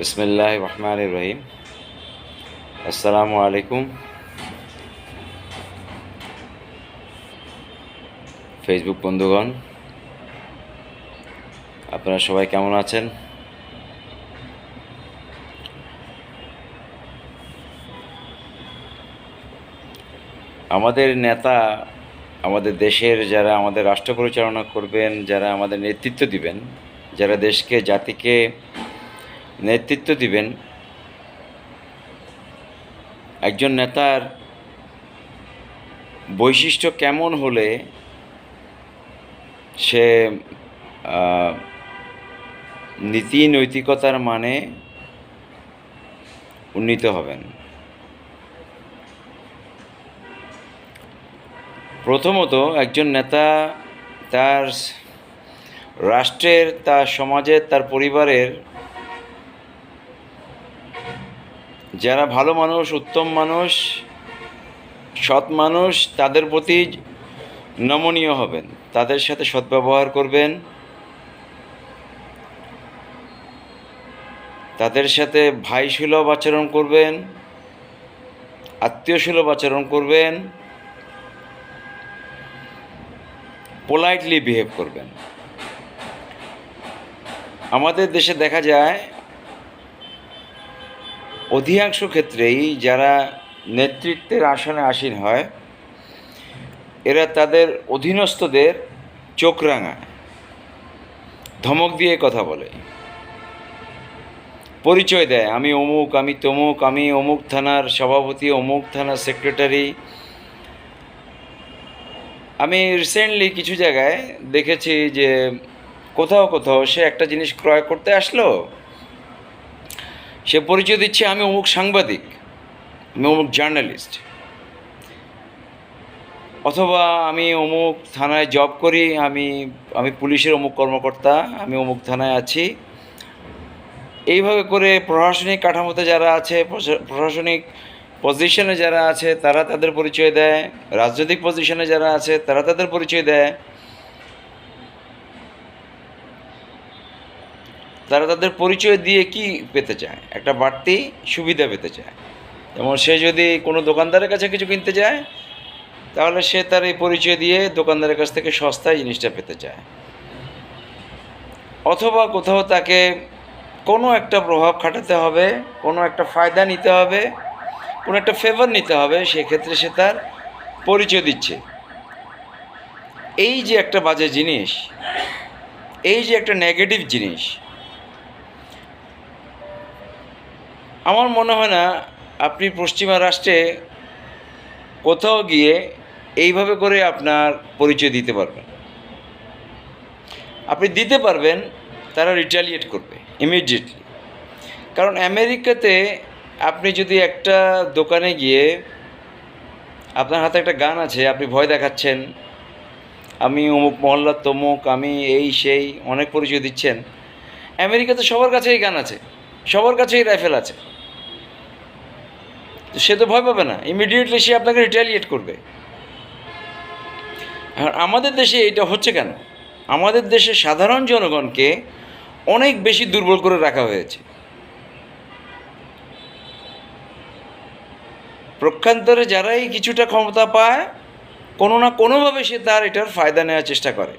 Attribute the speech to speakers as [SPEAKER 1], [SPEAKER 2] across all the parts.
[SPEAKER 1] বিসমিল্লাহ রহমান রহিম আসসালামু আলাইকুম ফেসবুক বন্ধুগণ, আপনারা সবাই কেমন আছেন? আমাদের নেতা, আমাদের দেশের যারা আমাদের রাষ্ট্র পরিচালনা করবেন, যারা আমাদের নেতৃত্ব দিবেন, যারা দেশকে, জাতিকে নেতৃত্ব দিবেন। একজন নেতার বৈশিষ্ট্য কেমন হলে সে নীতি নৈতিকতার মানে উন্নীত হবেন। প্রথমত একজন নেতা তার রাষ্ট্রের, তার সমাজের, তার পরিবারের যারা ভালো মানুষ, উত্তম মানুষ, সৎ মানুষ, তাদের প্রতি নমনীয় হবেন। তাদের সাথে সদ্ব্যবহার করবেন। তাদের সাথে ভাই সুলভ আচরণ করবেন, আত্মীয় সুলভ আচরণ করবেন পোলাইটলি বিহেভ করবেন। আমাদের দেশে দেখা যায় অধিকাংশ ক্ষেত্রেই যারা নেতৃত্বের আসনে আসীন হয়, এরা তাদের অধীনস্থদের চোখ রাঙায়, ধমক দিয়ে কথা বলে, পরিচয় দেয়, আমি অমুক, আমি তমুক, আমি অমুক থানার সভাপতি, অমুক থানার সেক্রেটারি। আমি রিসেন্টলি কিছু জায়গায় দেখেছি যে কোথাও কোথাও সে একটা জিনিস ক্রয় করতে আসলো সে পরিচয় দিচ্ছে আমি অমুক সাংবাদিক, আমি অমুক জার্নালিস্ট। অথবা আমি অমুক থানায় জব করি, আমি আমি পুলিশের অমুক কর্মকর্তা, আমি অমুক থানায় আছি। এইভাবে করে প্রশাসনিক কাঠামোতে যারা আছে প্রশাসনিক পজিশনে যারা আছে, তারা তাদের পরিচয় দেয়। রাজনৈতিক পজিশনে যারা আছে, তারা তাদের পরিচয় দেয়। তারা তাদের পরিচয় দিয়ে কি পেতে চায়? একটা বাড়তি সুবিধা পেতে চায়। যেমন সে যদি কোনো দোকানদারের কাছে কিছু কিনতে যায়, তাহলে সে তার এই পরিচয় দিয়ে দোকানদারের কাছ থেকে সস্তায় জিনিসটা পেতে চায়। অথবা কোথাও তাকে কোনো একটা প্রভাব খাটাতে হবে, কোনো একটা ফায়দা নিতে হবে, কোনো একটা ফেভার নিতে হবে, সেক্ষেত্রে সে তার পরিচয় দিচ্ছে। এই যে একটা বাজে জিনিস, এই যে একটা নেগেটিভ জিনিস আমার মনে হয় না আপনি পশ্চিমা রাষ্ট্রে কোথাও গিয়ে এইভাবে করে আপনার পরিচয় দিতে পারবেন। আপনি দিতে পারবেন, তারা রিটালিয়েট করবে ইমিডিয়েটলি কারণ আমেরিকাতে আপনি যদি একটা দোকানে গিয়ে আপনার হাতে একটা গান আছে, আপনি ভয় দেখাচ্ছেন, আমি অমুক মহল্লার তমুক, আমি এই, সেই, অনেক পরিচয় দিচ্ছেন, আমেরিকাতে সবার কাছেই গান আছে, সবার কাছেই রাইফেল আছে। তো সে তো ভয় পাবে না। ইমিডিয়েটলি সে আপনাকে রিটালিয়েট করবে। আর আমাদের দেশে এটা হচ্ছে কেন? আমাদের দেশে সাধারণ জনগণকে অনেক বেশি দুর্বল করে রাখা হয়েছে। প্রক্ষান্তরে যারাই কিছুটা ক্ষমতা পায়, কোনো না কোনোভাবে সে তার এটার ফায়দা নেওয়ার চেষ্টা করে।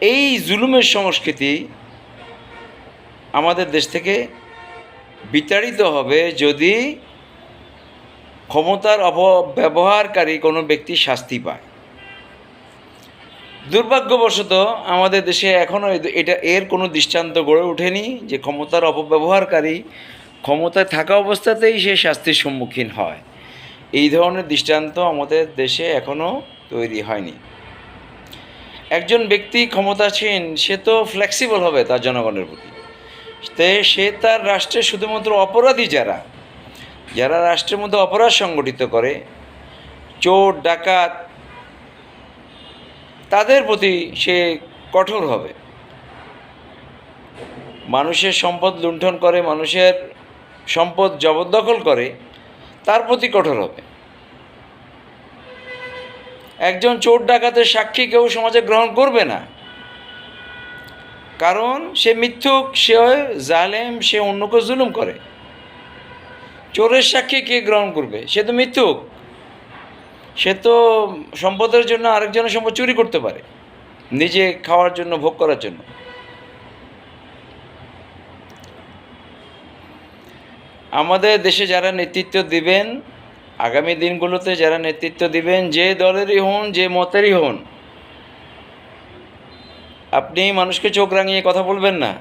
[SPEAKER 1] এই জুলুমের সংস্কৃতি আমাদের দেশ থেকে বিতাড়িত হবে যদি ক্ষমতার অপব্যবহারকারী কোনো ব্যক্তি শাস্তি পায়। দুর্ভাগ্যবশত আমাদের দেশে এখনও এটা এর কোনো দৃষ্টান্ত গড়ে ওঠেনি যে ক্ষমতার অপব্যবহারকারী ক্ষমতায় থাকা অবস্থাতেই সে শাস্তির সম্মুখীন হয়। এই ধরনের দৃষ্টান্ত আমাদের দেশে এখনও তৈরি হয়নি। একজন ব্যক্তি ক্ষমতাসীন, সে তো ফ্লেক্সিবল হবে তার জনগণের প্রতি। সে তার রাষ্ট্রে শুধুমাত্র অপরাধী যারা যারা রাষ্ট্রের মধ্যে অপরাধ সংগঠিত করে, চোর, ডাকাত, তাদের প্রতি সে কঠোর হবে। মানুষের সম্পদ লুণ্ঠন করে, মানুষের সম্পদ জবরদখল করে, তার প্রতি কঠোর হবে। একজন চোর, ডাকাতের সাক্ষী কেউ সমাজে গ্রহণ করবে না। কারণ সে মিথ্যুক, সে জালেম, সে অন্যকে জুলুম করে। চোরের সাক্ষী কে গ্রহণ করবে? সে তো মিথ্যুক সে তো সম্পদের জন্য আরেকজনের সম্পদ চুরি করতে পারে, নিজে খাওয়ার জন্য, ভোগ করার জন্য। আমাদের দেশে যারা নেতৃত্ব দিবেন, আগামী দিনগুলোতে যারা নেতৃত্ব দিবেন, যে দলেরই হন, যে মতেরই হন, আপনি মানুষকে চোখ রাঙিয়ে কথা বলবেন না।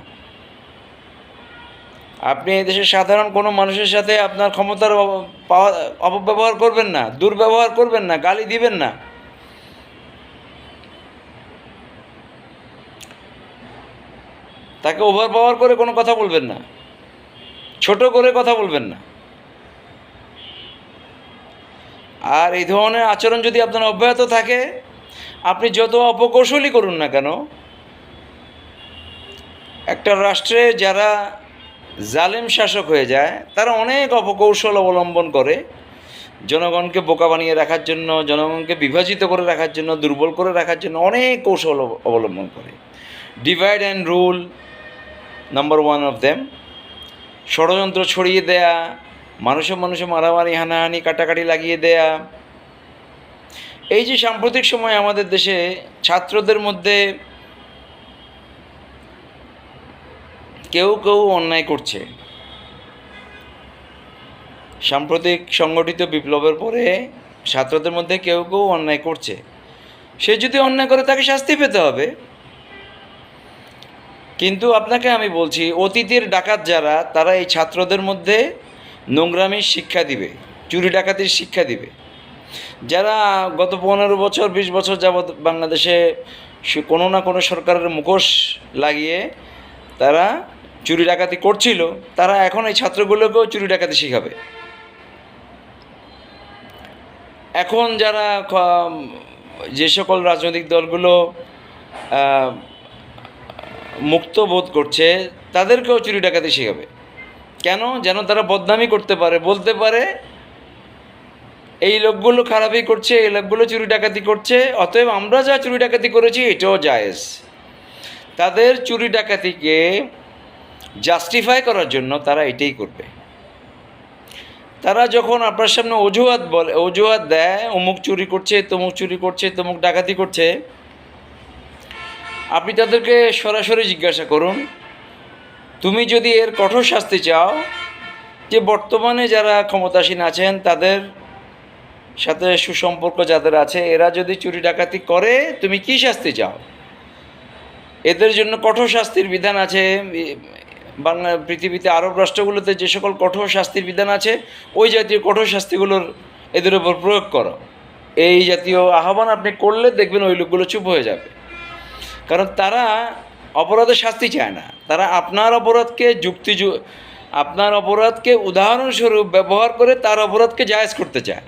[SPEAKER 1] আপনি দেশের সাধারণ কোনো মানুষের সাথে আপনার ক্ষমতার পাওয়া, অপব্যবহার করবেন না, দুর্ব্যবহার করবেন না, গালি দিবেন না। তাকে ওভার পাওয়ার করে কোনো কথা বলবেন না। ছোট করে কথা বলবেন না। আর এই ধরনের আচরণ যদি আপনার অব্যাহত থাকে, আপনি যত অপকৌশলই করুন না কেন, একটা রাষ্ট্রে যারা জালেম শাসক হয়ে যায়, তারা অনেক অপকৌশল অবলম্বন করে। জনগণকে বোকা বানিয়ে রাখার জন্য, জনগণকে বিভাজিত করে রাখার জন্য, দুর্বল করে রাখার জন্য অনেক কৌশল অবলম্বন করে। Divide and rule number one of them ষড়যন্ত্র ছড়িয়ে দেয়া, মানুষে মানুষে মারামারি, হানাহানি, কাটাকাটি লাগিয়ে দেয়া। এই যে সাম্প্রতিক সময় আমাদের দেশে ছাত্রদের মধ্যে কেউ কেউ অন্যায় করছে। সাম্প্রতিক সংগঠিত বিপ্লবের পরে ছাত্রদের মধ্যে কেউ কেউ অন্যায় করছে। সে যদি অন্যায় করে তাকে শাস্তি পেতে হবে। কিন্তু আপনাকে আমি বলছি, অতীতের ডাকাত যারা, তারা এই ছাত্রদের মধ্যে নোংরামির শিক্ষা দিবে, চুরি ডাকাতির শিক্ষা দিবে। যারা গত পনেরো বছর, বিশ বছর যাবৎ বাংলাদেশে কোনো না কোনো সরকারের মুখোশ লাগিয়ে তারা চুরি ডাকাতি করছিল, তারা এখন এই ছাত্রগুলোকেও চুরি ডাকাতি শেখাবে। এখন যারা যে সকল রাজনৈতিক দলগুলো মুক্ত বোধ করছে, তাদেরকেও চুরি ডাকাতি শেখাবে। কেন? যেন তারা বদনামি করতে পারে, বলতে পারে, এই লোকগুলো খারাপই করছে, এই লোকগুলো চুরি ডাকাতি করছে, অতএব আমরা যা চুরি ডাকাতি করেছি, এটাও জায়েজ। তাদের চুরি ডাকাতিকে জাস্টিফাই করার জন্য তারা এটাই করবে। তারা যখন আপনার সামনে অজুহাত বলে, অজুহাত দেয়, অমুক চুরি করছে, তমুক চুরি করছে, তমুক ডাকাতি করছে, আপনি তাদেরকে সরাসরি জিজ্ঞাসা করুন, তুমি যদি এর কঠোর শাস্তি চাও, যে বর্তমানে যারা ক্ষমতাসীন আছেন, তাদের সাথে সুসম্পর্ক যাদের আছে, এরা যদি চুরি ডাকাতি করে, তুমি কি শাস্তি চাও? এদের জন্য কঠোর শাস্তির বিধান আছে বাংলা পৃথিবীতে আরব রাষ্ট্রগুলোতে যে সকল কঠোর শাস্তির বিধান আছে, ওই জাতীয় কঠোর শাস্তিগুলোর এদের উপর প্রয়োগ করো। এই জাতীয় আহ্বান আপনি করলে দেখবেন ওই লোকগুলো চুপ হয়ে যাবে। কারণ তারা অপরাধের শাস্তি চায় না। তারা আপনার অপরাধকে যুক্তি আপনার অপরাধকে উদাহরণস্বরূপ ব্যবহার করে তার অপরাধকে জায়েজ করতে চায়।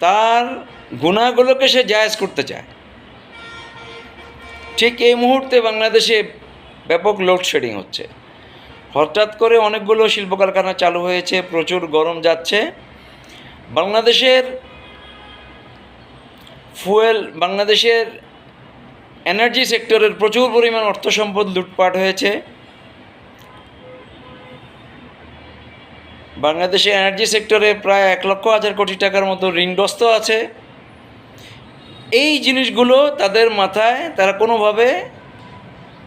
[SPEAKER 1] তার গুণাগুলোকে সে জায়েজ করতে চায়। ঠিক এই মুহূর্তে বাংলাদেশে ব্যাপক লোডশেডিং হচ্ছে। হঠাৎ করে অনেকগুলো শিল্প কারখানা চালু হয়েছে, প্রচুর গরম যাচ্ছে। বাংলাদেশের ফুয়েল বাংলাদেশের এনার্জি সেক্টরের প্রচুর পরিমাণ অর্থ সম্পদ লুটপাট হয়েছে। বাংলাদেশে এনার্জি সেক্টরে প্রায় এক লক্ষ হাজার কোটি টাকার মতো ঋণগ্রস্ত আছে। এই জিনিসগুলো তাদের মাথায়, তারা কোনোভাবে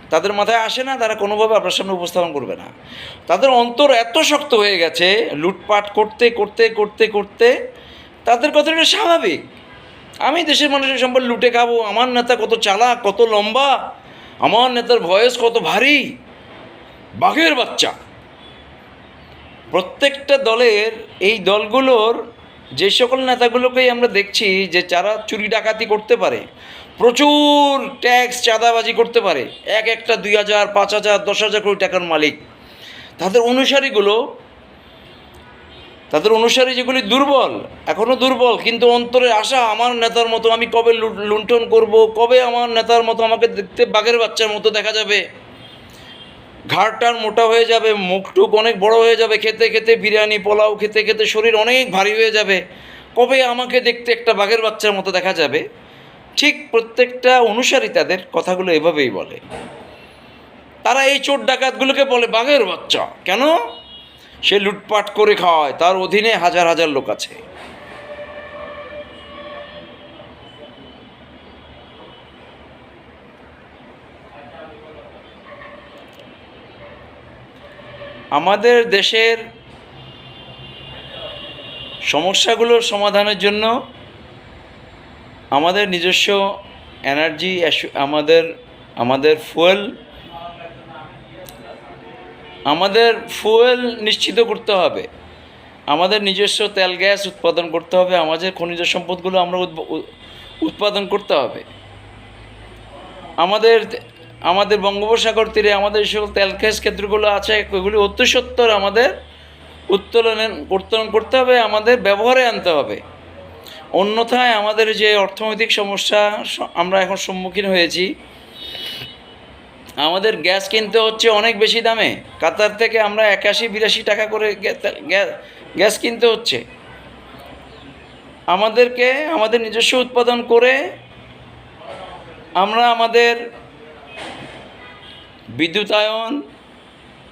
[SPEAKER 1] তাদের মাথায় আসে না, তারা কোনোভাবে আপনার সামনে উপস্থাপন করবে না। তাদের অন্তর এত শক্ত হয়ে গেছে, লুটপাট করতে করতে করতে করতে, তাদের কথাটা স্বাভাবিক। আমি দেশের মানুষের সম্পদ লুটে খাব, আমার নেতা কত চালাক, কত লম্বা, আমার নেতার ভয়েস কত ভারী, বাঘের বাচ্চা। প্রত্যেকটা দলের এই দলগুলোর যে সকল নেতাগুলোকেই আমরা দেখছি যে যারা চুরি ডাকাতি করতে পারে, প্রচুর ট্যাক্স চাঁদাবাজি করতে পারে, এক একটা দুই হাজার, পাঁচ হাজার, দশ হাজার কোটি টাকার মালিক। তাদের অনুসারীগুলো, তাদের অনুসারী যেগুলি দুর্বল এখনও দুর্বল, কিন্তু অন্তরে আশা, আমার নেতার মতো আমি কবে লুণ্ঠন করব, কবে আমার নেতার মতো আমাকে দেখতে বাঘের বাচ্চার মতো দেখা যাবে? ঘাড়টার মোটা হয়ে যাবে, মুখটুক অনেক বড় হয়ে যাবে, খেতে খেতে বিরিয়ানি, পোলাও, খেতে খেতে শরীর অনেক ভারী হয়ে যাবে। কবে আমাকে দেখতে একটা বাঘের বাচ্চার মতো দেখা যাবে? ঠিক প্রত্যেকটা অনুসারী তাদের কথাগুলো এভাবেই বলে। তারা এই চোর ডাকাতগুলোকে বলে বাঘের বাচ্চা। কেন? সে লুটপাট করে খাওয়ায়, তার অধীনে হাজার হাজার লোক আছে। আমাদের দেশের সমস্যাগুলোর সমাধানের জন্য আমাদের নিজস্ব এনার্জি আমাদের আমাদের ফুয়েল আমাদের ফুয়েল নিশ্চিত করতে হবে। আমাদের নিজস্ব তেল গ্যাস উৎপাদন করতে হবে। আমাদের খনিজ সম্পদগুলো আমরা উৎপাদন করতে হবে। আমাদের আমাদের বঙ্গোপসাগর তীরে আমাদের যে সকল তেল ক্ষেত্রগুলো আছে, এগুলি অত্যসত্তর আমাদের উত্তোলনের উত্তোলন করতে হবে, আমাদের ব্যবহারে আনতে হবে। অন্যথায় আমাদের যে অর্থনৈতিক সমস্যা আমরা এখন সম্মুখীন হয়েছি, আমাদের গ্যাস কিনতে হচ্ছে অনেক বেশি দামে। কাতার থেকে আমরা একাশি, বিরাশি টাকা করে গ্যা- গ্যা- গ্যাস কিনতে হচ্ছে। আমাদেরকে, আমাদের নিজস্ব উৎপাদন করে আমরা আমাদের বিদ্যুতায়ন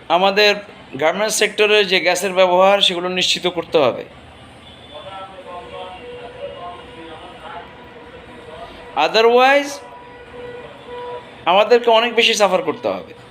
[SPEAKER 1] আমাদের গার্মেন্টস সেক্টরে যে গ্যাসের ব্যবহার, সেগুলো নিশ্চিত করতে হবে। আদারওয়াইজ আমাদেরকে অনেক বেশি সাফার করতে হবে।